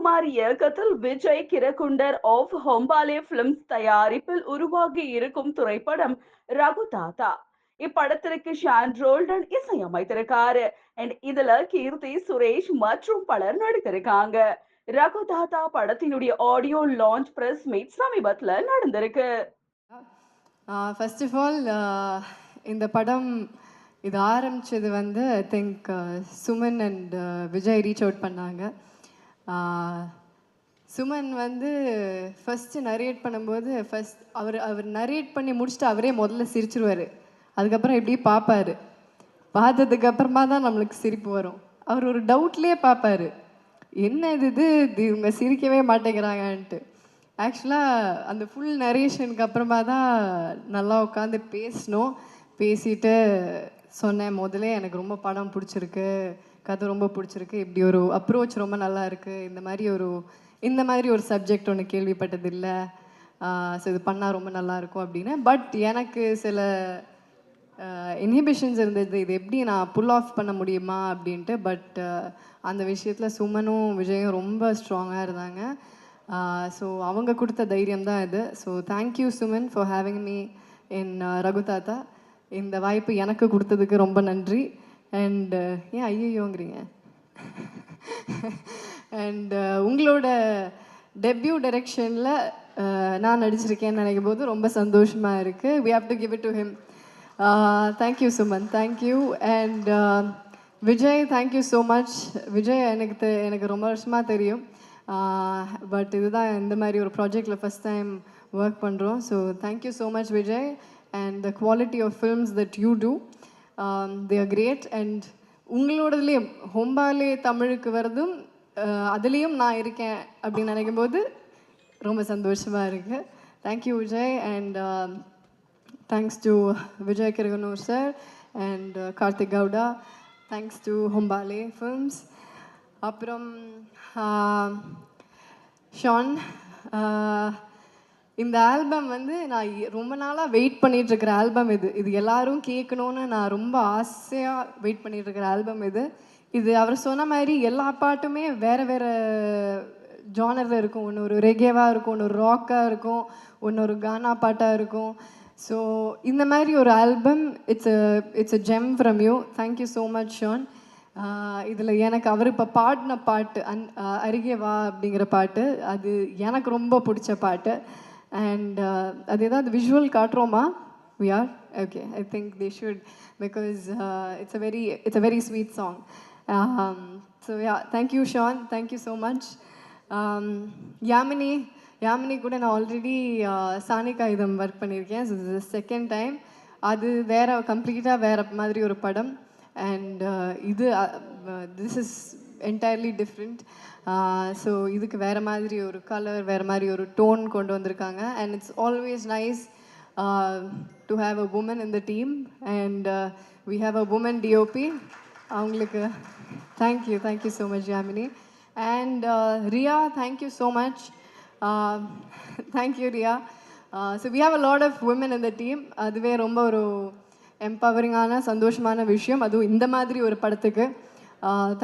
சிவகுமார் இயக்கத்தில் Vijay Kiragandur of Hombale films தயாரிப்பில் உருவாகி இருக்கும் திரைப்படம் ரகு தாத்தா. இப்படத்திற்கு ஷான் ரோல்டன் இசையமைத்திருக்காரு. அண்ட் இதுல கீர்த்தி சுரேஷ் மற்றும் பலர் நடித்திருக்காங்க. ரகு தாத்தா படத்தினுடைய ஆடியோ லான்ச் பிரஸ் மீட் சமீபத்தில் நடந்திருக்கு. ஃபர்ஸ்ட் ஆஃப் ஆல் இந்த படம் இது ஆரம்பிச்சது வந்து I think Suman and Vijay reach out பண்ணாங்க. சுமன் வந்து ஃபஸ்ட்டு நரேட் பண்ணும்போது ஃபஸ்ட் அவர் அவர் நரேட் பண்ணி முடிச்சுட்டு அவரே முதல்ல சிரிச்சிருவார். அதுக்கப்புறம் இப்படி பார்ப்பாரு பார்த்ததுக்கப்புறமா தான் நம்மளுக்கு சிரிப்பு வரும். அவர் ஒரு டவுட்லேயே பார்ப்பாரு என்ன இது இது? இது இவங்க சிரிக்கவே மாட்டேங்கிறாங்கன்ட்டு. ஆக்சுவலாக அந்த ஃபுல் நரேஷனுக்கு அப்புறமா தான் நல்லா உட்காந்து பேசினோம் பேசிட்டு சொன்னேன் முதல்ல எனக்கு ரொம்ப படம் பிடிச்சிருக்கு. கதை ரொம்ப பிடிச்சிருக்கு. இப்படி ஒரு அப்ரோச் ரொம்ப நல்லா இருக்கு. இந்த மாதிரி ஒரு இந்த மாதிரி ஒரு சப்ஜெக்ட் ஒன்று கேள்விப்பட்டதில்லை. ஸோ இது பண்ணால் ரொம்ப நல்லா இருக்கும் அப்படின்னு. பட் எனக்கு சில இன்ஹிபிஷன்ஸ் இருந்தது. இது எப்படி நான் புல் ஆஃப் பண்ண முடியுமா அப்படின்ட்டு. பட் அந்த விஷயத்தில் சுமனும் விஜயும் ரொம்ப ஸ்ட்ராங்காக இருந்தாங்க. ஸோ அவங்க கொடுத்த தைரியம் தான் இது. So thank you Suman for having me in Raghu Thatha இந்த வாய்ப்பு எனக்கு கொடுத்ததுக்கு ரொம்ப நன்றி. அண்ட் ஏன் ஐயோங்கிறீங்க அண்ட் உங்களோட டெபியூ டைரெக்ஷனில் uh, நான் நடிச்சிருக்கேன்னு நினைக்கும் போது ரொம்ப சந்தோஷமாக இருக்குது we have to give it to him thank you Suman thank you and Vijay thank you so much Vijay எனக்கு தெ- எனக்கு ரொம்ப வருஷமாக தெரியும். Uh, பட் இதுதான் இந்த மாதிரி ஒரு ப்ராஜெக்டில் ஃபஸ்ட் டைம் ஒர்க் பண்ணுறோம் so thank you so much Vijay and the quality of films that you do Um, they are great and உங்களோடதுலேயும் Hombale தமிழுக்கு வரதும் uh, அதுலேயும் நான் இருக்கேன் அப்படின்னு நினைக்கும் போது ரொம்ப சந்தோஷமாக இருக்குது thank you Vijay and thanks to Vijay Kiragandur sir and Karthik Gowda thanks to Hombale films அப்புறம் uh, ஷான் இந்த ஆல்பம் வந்து நான் ரொம்ப நாளாக வெயிட் பண்ணிட்டு இருக்கிற ஆல்பம் இது. இது எல்லாரும் கேட்கணும்னு நான் ரொம்ப ஆசையாக வெயிட் பண்ணிட்டு இருக்கிற ஆல்பம் இது. இது அவர் சொன்ன மாதிரி எல்லா பாட்டுமே வேற வேற ஜானரில் இருக்கும். ஒன்று ஒரு ரெகேவாக இருக்கும் ஒன்று ஒரு ராக்காக இருக்கும் ஒன்று ஒரு கானா பாட்டாக இருக்கும். ஸோ இந்த மாதிரி ஒரு album it's it's a gem from you thank you so much Shaan இதில் எனக்கு அவர் இப்போ பாடின பாட்டு அன் அருகே வா அப்படிங்கிற பாட்டு அது எனக்கு ரொம்ப பிடிச்ச பாட்டு. அண்ட் அது ஏதாவது visual காட்டுறோமா? We are okay I think they should because it's a very it's a very sweet song so yeah thank you Shaan thank you so much Yamini Yamini கூட நான் ஆல்ரெடி சாணி காகிதம் ஒர்க் பண்ணியிருக்கேன். So second time அது வேற கம்ப்ளீட்டாக வேறு மாதிரி ஒரு படம். அண்ட் இது this is entirely different so இதுக்கு வேறு மாதிரி ஒரு கலர் வேறு மாதிரி ஒரு டோன் கொண்டு வந்திருக்காங்க. And it's always nice to have a woman in the team and we have a woman DOP அவங்களுக்கு thank you thank you so much Yamini and Riya thank you so much thank you Riya so we have a lot of woman இந்த team அதுவே ரொம்ப ஒரு எம்பவரிங்கான சந்தோஷமான விஷயம். அதுவும் இந்த மாதிரி ஒரு படத்துக்கு.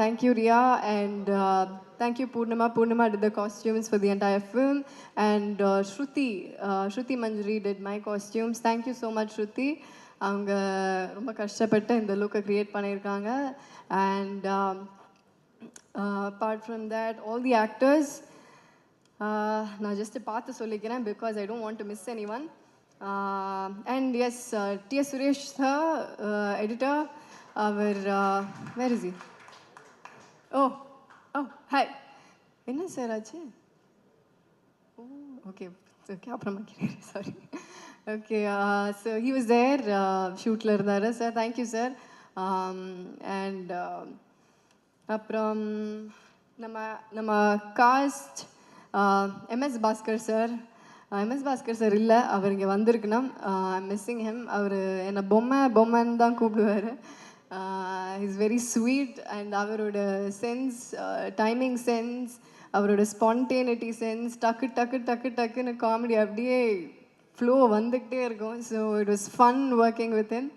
thank you Riya and thank you Poornima Poornima did the costumes for the entire film and uh, Shruti Shruti Manjuri did my costumes thank you so much Shruti அவங்க ரொம்ப கஷ்டப்பட்டு இந்த லுக்கை க்ரியேட் பண்ணியிருக்காங்க and apart from that all the actors நான் just பார்த்து சொல்லிக்கிறேன் because I don't want to miss any one and S T S Suresh sir editor our where is O oh hi என்ன சார் ஆச்சு? Oh okay okay அப்புறமா கேட்குறேன் sorry okay so he was there ஷூட்டில் இருந்தார். Sir thank you sir and அப்புறம் நம்ம நம்ம cast MS Bhaskar sir MS Bhaskar sir இல்லை. அவர் இங்கே வந்திருக்கணும். மிஸ்ஸிங் ஹெம் அவர் என்னை பொம்மை பொம்மைன்னு தான் கூப்பிடுவார். இஸ் வெரி ஸ்வீட் அண்ட் அவரோட சென்ஸ் டைமிங் சென்ஸ் அவரோட ஸ்பான்டேனிட்டி சென்ஸ் டக்கு டக்கு டக்கு டக்குன்னு காமெடி அப்படியே ஃப்ளோ வந்துக்கிட்டே இருக்கும். So it was fun working with him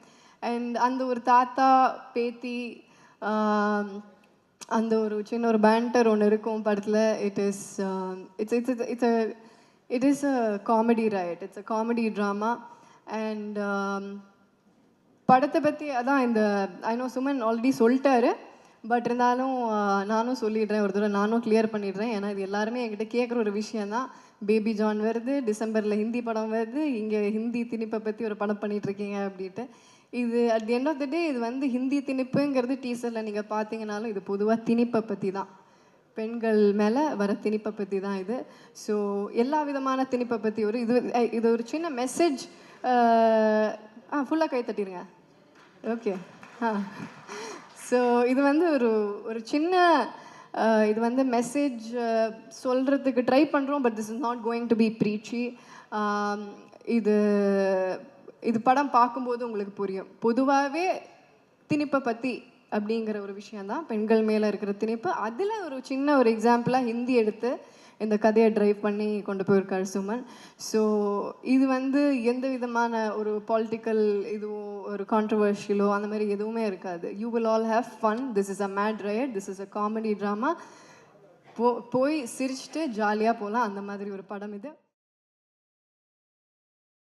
and அந்த ஒரு தாத்தா பேத்தி um, அந்த ஒரு சின்ன ஒரு பேண்டர் ஒன்று இருக்கும் படத்தில். It is it's it's it's a it is a comedy right it's a comedy drama and படத்தை பற்றி அதான் இந்த ஐநோ சுமன் ஆல்ரெடி சொல்லிட்டாரு. பட் இருந்தாலும் நானும் சொல்லிடுறேன் ஒரு தடவை. நானும் கிளியர் பண்ணிடுறேன். ஏன்னா இது எல்லாருமே என்கிட்ட கேட்குற ஒரு விஷயந்தான் பேபி ஜான் வருது டிசம்பரில் ஹிந்தி படம் வருது. இங்கே ஹிந்தி திணிப்பை பற்றி ஒரு படம் பண்ணிகிட்ருக்கீங்க அப்படின்ட்டு. இது at the end of the day இது வந்து ஹிந்தி திணிப்புங்கிறது டீசரில் நீங்கள் பார்த்தீங்கனாலும் இது பொதுவாக திணிப்பை பற்றி தான் பெண்கள் மேலே வர திணிப்பை பற்றி தான் இது. ஸோ எல்லா விதமான திணிப்பை பற்றி ஒரு இது இது ஒரு சின்ன மெசேஜ் ஆ ஃபுல்லாக கை தட்டிடுங்க ஓகே ஆ ஸோ இது வந்து ஒரு ஒரு சின்ன uh, இது வந்து மெசேஜ் சொல்கிறதுக்கு ட்ரை பண்ணுறோம் but this is not going to be preachy இது இது படம் பார்க்கும்போது உங்களுக்கு புரியும். பொதுவாகவே திணிப்பை பற்றி அப்படிங்கிற ஒரு விஷயந்தான் பெண்கள் மேலே இருக்கிற திணிப்பு. அதில் ஒரு சின்ன ஒரு எக்ஸாம்பிளாக ஹிந்தி எடுத்து இந்த கதையை ட்ரைவ் பண்ணி கொண்டு போயிருக்கார் சுமன். ஸோ இது வந்து எந்த விதமான ஒரு பாலிட்டிக்கல் இதுவோ ஒரு கான்ட்ரவர்ஷியலோ அந்த மாதிரி எதுவுமே இருக்காது. You will all have fun this is a mad right this is a comedy drama போ போய் சிரிச்சுட்டு ஜாலியாக போகலாம் அந்த மாதிரி ஒரு படம் இது.